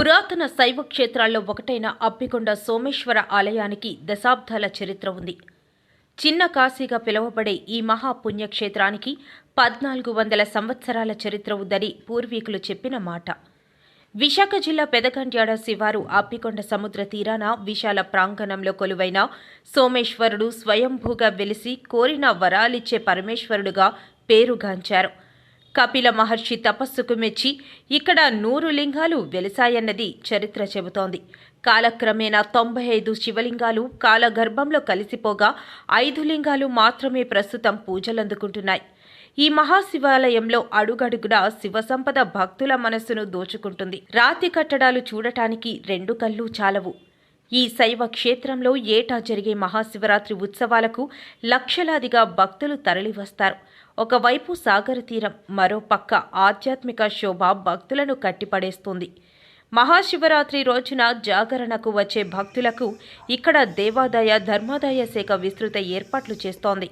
పురాతన శైవ క్షేత్రాల్లో ఒకటైన అప్పికొండ సోమేశ్వర ఆలయానికి దశాబ్దాల చరిత్ర ఉంది. చిన్న కాశీగా పిలువబడే ఈ మహాపుణ్యక్షేత్రానికి పద్నాలుగు వందల సంవత్సరాల చరిత్ర ఉందని పూర్వీకులు చెప్పిన మాట. విశాఖ జిల్లా పెదకండ్యాడ శివారు అప్పికొండ సముద్ర తీరాన విశాల ప్రాంగణంలో కొలువైన సోమేశ్వరుడు స్వయంభూగా వెలిసి కోరిన వరాలిచ్చే పరమేశ్వరుడుగా పేరుగాంచారు. కపిల మహర్షి తపస్సుకు మెచ్చి ఇక్కడ నూరు లింగాలు వెలిసాయన్నది చరిత్ర చెబుతోంది. కాలక్రమేణా తొంభై ఐదు శివలింగాలు కాలగర్భంలో కలిసిపోగా ఐదు లింగాలు మాత్రమే ప్రస్తుతం పూజలందుకుంటున్నాయి. ఈ మహాశివాలయంలో అడుగడుగునా శివ సంపద భక్తుల మనస్సును దోచుకుంటుంది. రాతి కట్టడాలు చూడటానికి రెండు కళ్ళు చాలవు. ఈ శైవ క్షేత్రంలో ఏటా జరిగే మహాశివరాత్రి ఉత్సవాలకు లక్షలాదిగా భక్తులు తరలివస్తారు. ఒకవైపు సాగర తీరం మరో పక్క ఆధ్యాత్మిక శోభ భక్తులను కట్టిపడేస్తుంది. మహాశివరాత్రి రోజున జాగరణకు వచ్చే భక్తులకు ఇక్కడ దేవాదాయ ధర్మాదాయ శాఖ విస్తృత ఏర్పాట్లు చేస్తోంది.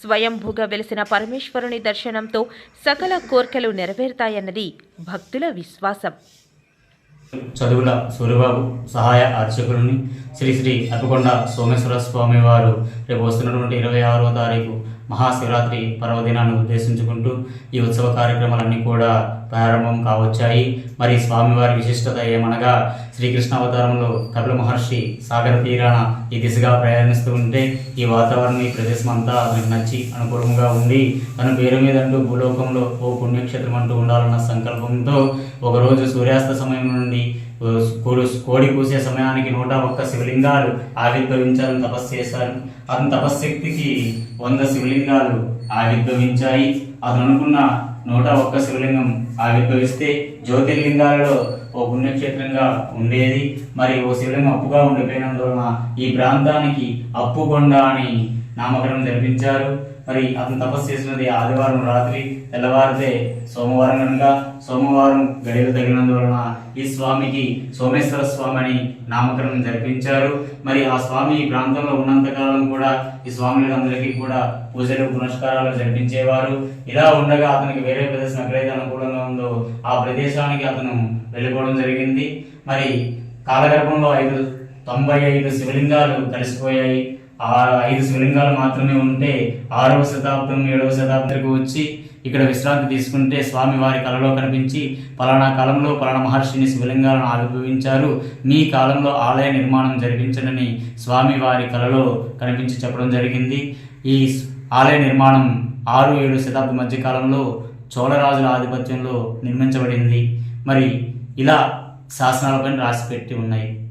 స్వయంభూగా వెలిసిన పరమేశ్వరుని దర్శనంతో సకల కోర్కెలు నెరవేరుతాయన్నది భక్తుల విశ్వాసం. చదువుల సూర్యబాబు సహాయ అర్చకులని శ్రీ శ్రీ అప్పకొండ సోమేశ్వర స్వామి వారు రేపు వస్తున్నటువంటి ఇరవై ఆరో తారీఖు మహాశివరాత్రి పర్వదినాన్ని ఉద్దేశించుకుంటూ ఈ ఉత్సవ కార్యక్రమాలన్నీ కూడా ప్రారంభం కావచ్చాయి. మరి స్వామివారి విశిష్టత ఏమనగా శ్రీకృష్ణ అవతారంలో కపిల మహర్షి సాగర తీరాన ఈ దిశగా ప్రయాణిస్తూ ఉంటే ఈ వాతావరణం ఈ ప్రదేశం అంతా అతనికి నచ్చి అనుకూలంగా ఉంది. తన పేరు మీద అంటూ భూలోకంలో ఓ పుణ్యక్షేత్రం అంటూ ఉండాలన్న సంకల్పంతో ఒకరోజు సూర్యాస్త సమయం నుండి ఓ కోడి కోడి కూసే సమయానికి నూట ఒక్క శివలింగాలు ఆవిర్భవించాలని తపస్సు చేశారు. అతని తపశ్శక్తికి వంద శివలింగాలు ఆవిర్భవించాయి. అతను అనుకున్న నూట ఒక్క శివలింగం ఆవిర్భవిస్తే జ్యోతిర్లింగాలలో ఓ పుణ్యక్షేత్రంగా ఉండేది. మరి ఓ శివలింగం అప్పుగా ఉండిపోయినందువలన ఈ ప్రాంతానికి అప్పుకొండ అని నామకరణం జరిపించారు. మరి అతను తపస్సు చేసినది ఆదివారం రాత్రి తెల్లవారితే సోమవారం కనుక సోమవారం గడియలు తగినందువలన ఈ స్వామికి సోమేశ్వర స్వామి అని నామకరణం జరిపించారు. మరి ఆ స్వామి ఈ ప్రాంతంలో ఉన్నంతకాలం కూడా ఈ స్వాములందరికీ కూడా పూజలు పునస్కారాలు జరిపించేవారు. ఇలా ఉండగా అతనికి వేరే ప్రదేశం ఎక్కడైతే అనుకూలంగా ఉందో ఆ ప్రదేశానికి అతను వెళ్ళిపోవడం జరిగింది. మరి కాలగర్భంలో ఐదు తొంభై ఐదు శివలింగాలు కలిసిపోయాయి. ఆ ఐదు శివలింగాలు మాత్రమే ఉంటే ఆరవ శతాబ్దం ఏడవ శతాబ్దానికి వచ్చి ఇక్కడ విశ్రాంతి తీసుకుంటే స్వామి వారి కలలో కనిపించి పలానా కాలంలో పలానా మహర్షిని శివలింగాలను ఆవిర్భవించారు. మీ కాలంలో ఆలయ నిర్మాణం జరిపించడని స్వామి వారి కలలో కనిపించి చెప్పడం జరిగింది. ఈ ఆలయ నిర్మాణం ఆరు ఏడు శతాబ్దం మధ్య కాలంలో చోళరాజుల ఆధిపత్యంలో నిర్మించబడింది. మరి ఇలా శాసనాలపైన రాసిపెట్టి ఉన్నాయి.